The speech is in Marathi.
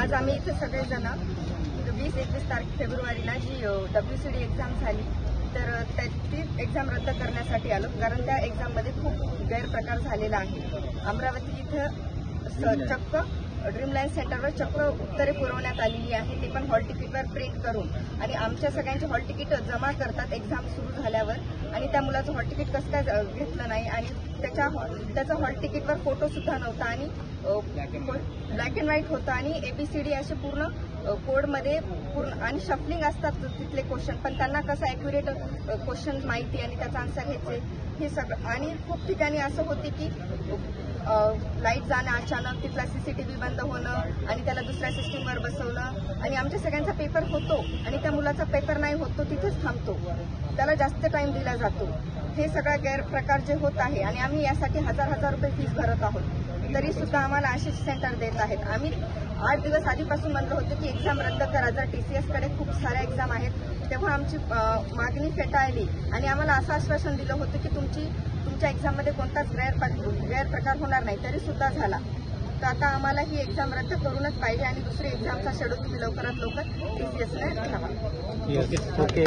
आज आम्ही इथे सगळेजण वीस एकवीस तारीख फेब्रुवारीला G W C D exam झाली तर ती एक्झाम रद्द करण्यासाठी आलो कारण त्या एक्झाममध्ये खूप गैरप्रकार झालेला आहे. अमरावती इथं चक्क ड्रीमलाईन सेंटरवर चक्क उत्तरे पुरवण्यात आलेली आहे ते पण हॉल तिकीटवर प्रिंट करून. आणि आमच्या सगळ्यांचे हॉल तिकीट जमा करतात एक्झाम सुरू झाल्यावर. आणि त्या मुलाचं हॉल तिकीट कसं काय घेतलं नाही आणि त्याच्या त्याचा हॉल तिकीटवर फोटो सुद्धा नव्हता आणि ब्लॅक अँड व्हाईट होतं आणि एबीसीडी असे पूर्ण कोडमध्ये पूर्ण आणि शफलिंग असतात तिथले क्वेश्चन पण त्यांना कसं अॅक्युरेट क्वेश्चन माहिती आणि त्याचा आन्सर घ्यायचे हे सगळं. आणि खूप ठिकाणी असं होते की लाइट जाणं अचानक तिथला सीसीटीव्ही बंद होणं आणि त्याला दुसऱ्या सिस्टीमवर बसवणं आणि आमच्या सगळ्यांचा पेपर होतो आणि त्या मुलाचा पेपर नाही होत तो तिथेच थांबतो. त्याला जास्त टाइम दिला जातो. हे सगळा गैरप्रकार जे होत आहे आणि आम्ही यासाठी हजार हजार रुपये फीस भरत आहोत. तरी सुद्धा आम्हाला असेच सेंटर देत आहेत. आम्ही आठ दिवस आधीपासून म्हणलं होतं की एक्झाम रद्द करा. जर टी सी एसकडे खूप साऱ्या एक्झाम आहेत तेव्हा आमची मागणी फेटाळली आणि आम्हाला असं आश्वासन दिलं होतं की तुमची तुमच्या एक्झाममध्ये कोणताच गैरप्रकार गैरप्रकार होणार नाही. तरी सुद्धा झाला. तर आता आम्हाला ही एक्झाम रद्द करूनच पाहिजे आणि दुसरी एक्झामचा शेड्यूल तुम्ही लवकरात लवकर टीसीएसने सी एसने ओके